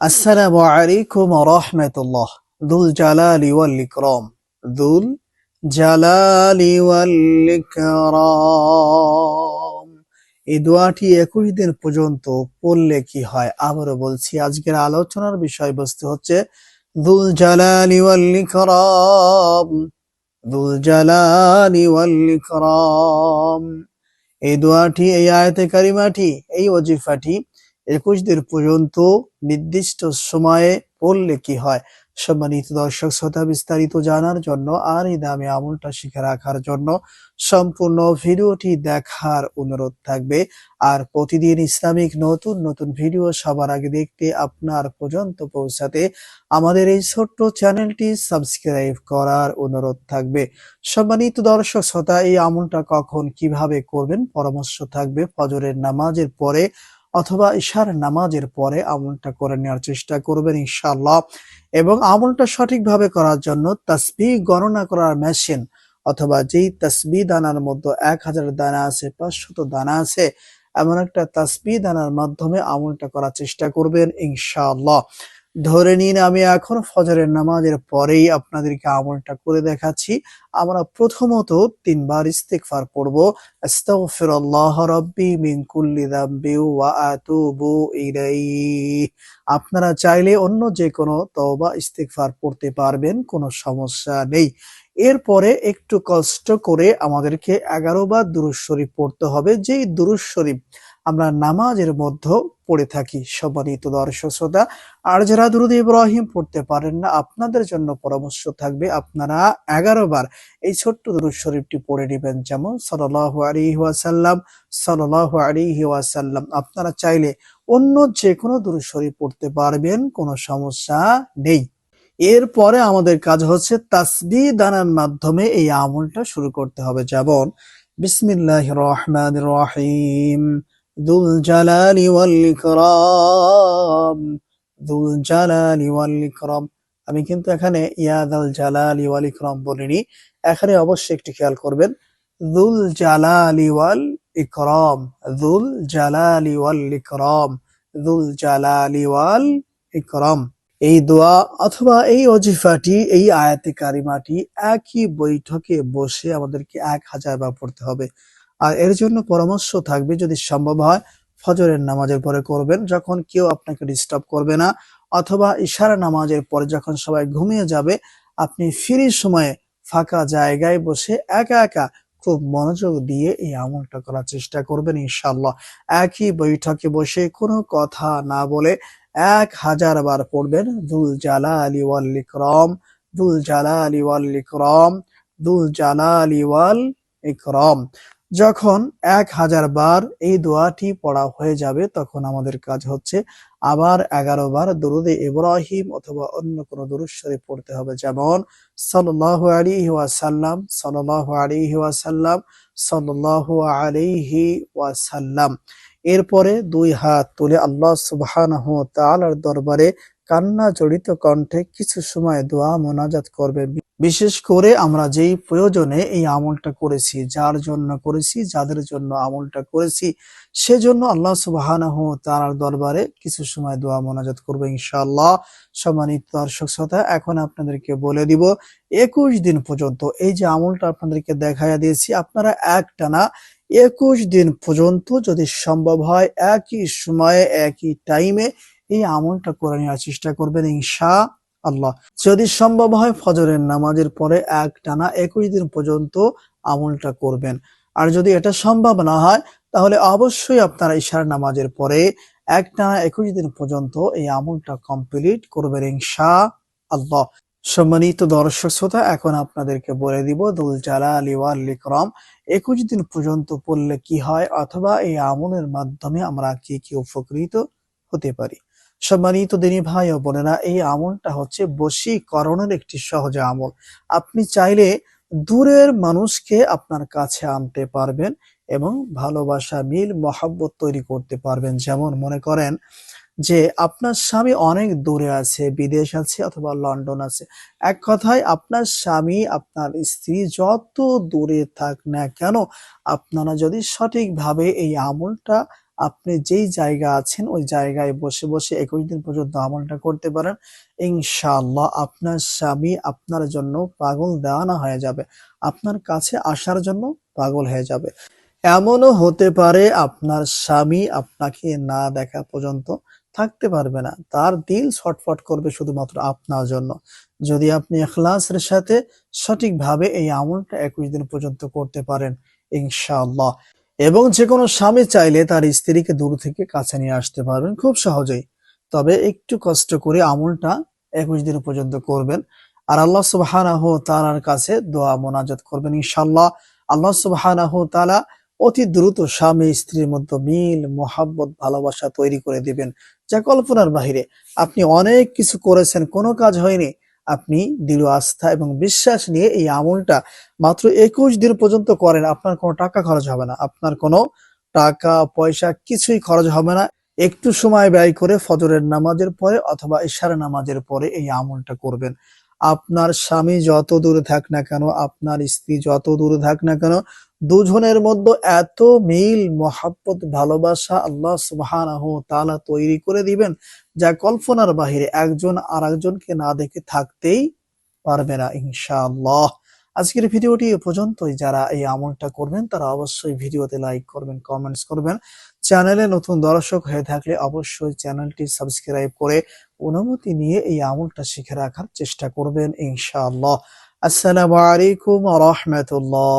আসসালামু আলাইকুম রহমতুল্লাহ। দুল জালালি ওয়াল ইকরাম। দুল জালালি ওয়াল ইকরাম। এই দোয়াটি একুশ দিন পর্যন্ত পড়লে কি হয়? আবারও বলছি, আজকের আলোচনার বিষয়বস্তু হচ্ছে দুল জালালি ওয়াল ইকরাম। দুল জালালি ওয়াল ইকরাম। এই দোয়াটি, এই আয়াতে কারিমাটি, এই ওজিফাটি একুশ দিন পর্যন্ত নির্দিষ্ট সময়ে পড়লে কি হয়? সম্মানিত দর্শক, শ্রোতা বিস্তারিত জানার জন্য আর এই দামে আমলটা শিখে রাখার জন্য সম্পূর্ণ ভিডিওটি দেখার অনুরোধ থাকবে। আর প্রতিদিন ইসলামিক নতুন নতুন ভিডিও সবার আগে দেখতে আপনার পর্যন্ত পৌঁছাতে আমাদের এই ছোট্ট চ্যানেলটি সাবস্ক্রাইব করার অনুরোধ থাকবে। সম্মানিত দর্শক, শ্রোতা, এই আমলটা কখন কীভাবে করবেন? পরামর্শ থাকবে ফজরের নামাজের পরে অথবা ইশার নামাজের পরে আমলটা করে নেওয়ার চেষ্টা করবেন ইনশাআল্লাহ। এবং আমলটা সঠিকভাবে করার জন্য তাসবি গণনা করার মেশিন অথবা যেই তাসবি দানার মধ্যে এক হাজার দানা আছে, পাঁচশত দানা আছে, এমন একটা তাসবি দানার মাধ্যমে আমলটা করার চেষ্টা করবেন ইনশাআল্লাহ। ধরে নিন আমি এখন ফজরের নামাজের পরেই আপনাদেরকে আমলটা করে দেখাচ্ছি। আমরা প্রথমত তিনবার ওয়া আতুবু ইলাইহি। আপনারা চাইলে অন্য যে কোনো তওবা ইস্তেগফার পড়তে পারবেন, কোনো সমস্যা নেই। এরপরে একটু কষ্ট করে আমাদেরকে এগারো বার দুরুদ শরীফ পড়তে হবে। যেই দুরুদ শরীফ আমরা নামাজের মধ্যে পড়ে থাকি। সম্মানিত দর্শক শ্রোতা, আর যারা দুরুদ ইব্রাহিম পড়তে পারেন না, আপনাদের জন্য পরামর্শ থাকবে আপনারা এগারো বার এই ছোট্ট দুরুদ শরীফটি পড়ে নেবেন। যেমন, সাল্লাল্লাহু আলাইহি ওয়াসাল্লাম, সাল্লাল্লাহু আলাইহি ওয়াসাল্লাম। আপনারা চাইলে অন্য যে কোনো দুরুদ শরীফ পড়তে পারবেন, কোনো সমস্যা নেই। এরপরে আমাদের কাজ হচ্ছে তাসবি দানার মাধ্যমে এই আমলটা শুরু করতে হবে। যেমন বিসমিল্লাহ রহমান রহিম। দুল জালালি ওয়াল দুল জালালি আমি কিন্তু এখানে ইয়াদাল জালালি ওয়াল ইকরাম বলিনি। এখানে অবশ্যই একটু খেয়াল করবেন। দুল জালালি ওয়াল ইকরাম দুল জালালি ওয়াল ইকরাম দুল জালালি ওয়াল ইকরাম এই দোয়া অথবা এই অজিফাটি এই আয়াতে কারিমাটি একই বৈঠকে বসে আমাদেরকে এক হাজার বার পড়তে হবে। আর এর জন্য পরামর্শ থাকবে যদি সম্ভব হয়, ফজরের নামাজের পরে করবেন। যখন কেউ আপনাকে ডিস্টার্ব করবে না অথবা ইশারা নামাজের পরে যখন সবাই ঘুমিয়ে যাবে, আপনি ফ্রি সময়ে ফাঁকা জায়গায় বসে একা একা খুব মনোযোগ দিয়ে এই আমলটা করার চেষ্টা করবেন ইনশাল্লাহ একই বৈঠকে বসে কোনো কথা না বলে এক হাজার বার পড়বেন, দুল জালালি ওয়াল ইকরাম, দুল জালালি ওয়াল ইকরাম, দুল জালালি ওয়াল ইকরাম। যখন এক হাজার বার এই দোয়াটি পড়া হয়ে যাবে, তখন আমাদের কাজ হচ্ছে আবার এগারো বার দরুদে ইব্রাহিম অথবা অন্য কোনো দরুদ শরীফ পড়তে হবে। যেমন, সাল্লাল্লাহু আলাইহি ওয়াসাল্লাম, সাল্লাল্লাহু আলাইহি ওয়াসাল্লাম, সাল্লাল্লাহু আলাইহি ওয়াসাল্লাম। এরপরে দুই হাত তুলে আল্লাহ সুবহানাহু ওয়া তাআলার দরবারে কান্না জড়িত কণ্ঠে কিছু সময় দোয়া মোনাজাত করবে বিশেষ করে আমরা যেই প্রয়োজনে এই আমলটা করেছি, যার জন্য করেছি, যাদের জন্য আমলটা করেছি, সেজন্য আল্লাহ সুবহানাহু তাআলার দরবারে কিছু সময় দোয়া মোনাজাত করবে ইনশাআল্লাহ। সম্মানিত দর্শক শ্রোতা, এখন আপনাদেরকে বলে দিব, একুশ দিন পর্যন্ত এই যে আমলটা আপনাদেরকে দেখাইয়া দিয়েছি, আপনারা একটানা একুশ দিন পর্যন্ত যদি সম্ভব হয়, একই সময়ে, একই টাইমে এই আমলটা করে নেওয়ার চেষ্টা করবেন ইনশা আল্লাহ। যদি সম্ভব হয় ফজরের নামাজের পরে এক টানা একুশ দিন পর্যন্ত আমলটা করবেন। আর যদি এটা সম্ভব না হয়, তাহলে অবশ্যই আপনারা ইশার নামাজের পরে এক টানা একুশ দিন পর্যন্ত এই আমলটা কমপ্লিট করবেন ইনশা আল্লাহ সম্মানিত দর্শক শ্রোতা, এখন আপনাদেরকে বলে দিব, দুল জালা ওয়াল ইকরাম একুশ দিন পর্যন্ত পড়লে কি হয় অথবা এই আমলের মাধ্যমে আমরা কি কি উপকৃত হতে পারি? সম্মানিত দিনী ভাই ও বোনেরা, এই আমলটা হচ্ছে বশীকরণের একটি সহজ আমল। আপনি চাইলে দূরের মানুষকে আপনার কাছে আনতে পারবেন এবং ভালোবাসা, মিল, মহাব্বত তৈরি করতে পারবেন। যেমন মনে করেন যে, আপনার স্বামী অনেক দূরে আছে, বিদেশ আছে অথবা লন্ডন আছে। এক কথায়, আপনার স্বামী, আপনার স্ত্রী যত দূরে থাক না কেন, আপনারা যদি সঠিকভাবে এই আমলটা আপনি যেই জায়গা আছেন, ওই জায়গায় বসে বসে একুশ দিন পর্যন্ত আমলটা করতে পারেন। ইনশাআল্লাহ আপনার স্বামী আপনার জন্য পাগল দেওয়ানা হয়ে যাবে। আপনার কাছে আসার জন্য পাগল হয়ে যাবে। এমনও হতে পারে আপনার স্বামী আপনাকে না দেখা পর্যন্ত থাকতে পারবে না। তার দিল ছটফট করবে শুধুমাত্র আপনার জন্য। যদি আপনি এখলাসের সাথে সঠিকভাবে এই আমলটা একুশ দিন পর্যন্ত করতে পারেন, ইনশাআল্লাহ। এবং যে কোনো স্বামী চাইলে তার স্ত্রীকে দূর থেকে কাছে নিয়ে আসতে পারবেন খুব সহজেই। তবে একটু কষ্ট করে আমলটা একুশ দিন পর্যন্ত করবেন। আর আল্লাহ সুবহানাহু তাআলার কাছে দোয়া মোনাজাত করবেন ইনশাল্লাহ আল্লাহ সুবহানাহু তাআলা অতি দ্রুত স্বামী, স্ত্রীর মধ্যে মিল, মোহাব্বত, ভালোবাসা তৈরি করে দিবেন। যা কল্পনার বাহিরে। আপনি অনেক কিছু করেছেন, কোনো কাজ হয়নি। আপনি দৃঢ় আস্থা এবং বিশ্বাস নিয়ে এই আমলটা মাত্র একুশ দিন পর্যন্ত করেন, আপনার কোনো টাকা খরচ হবে না। আপনার কোনো টাকা, পয়সা কিছুই খরচ হবে না। একটু সময় ব্যয় করে ফজরের নামাজের পরে অথবা ইশারা নামাজের পরে এই আমলটা করবেন। আপনার স্বামী যত দূরে থাক না কেন, আপনার স্ত্রী যত দূরে থাক না কেন দুজনের মধ্যে এত মিল, মহাব্বত, ভালোবাসা আল্লাহ সুবহানাহু তাআলা তৈরি করে দিবেন, যা কল্পনার বাহিরে একজন আর একজনকে না দেখে থাকতেই পারবে না ইনশাআল্লাহ। আজকের ভিডিওটি এ পর্যন্তই। যারা এই আমলটা করবেন, তারা অবশ্যই ভিডিওতে লাইক করবেন, কমেন্টস করবেন। চ্যানেলে নতুন দর্শক হয়ে থাকলে অবশ্যই চ্যানেলটি সাবস্ক্রাইব করে অনুমতি নিয়ে এই আমলটা শিখে রাখার চেষ্টা করবেন ইনশাআল্লাহ। আসসালামু আলাইকুম রাহমাতুল্লাহ।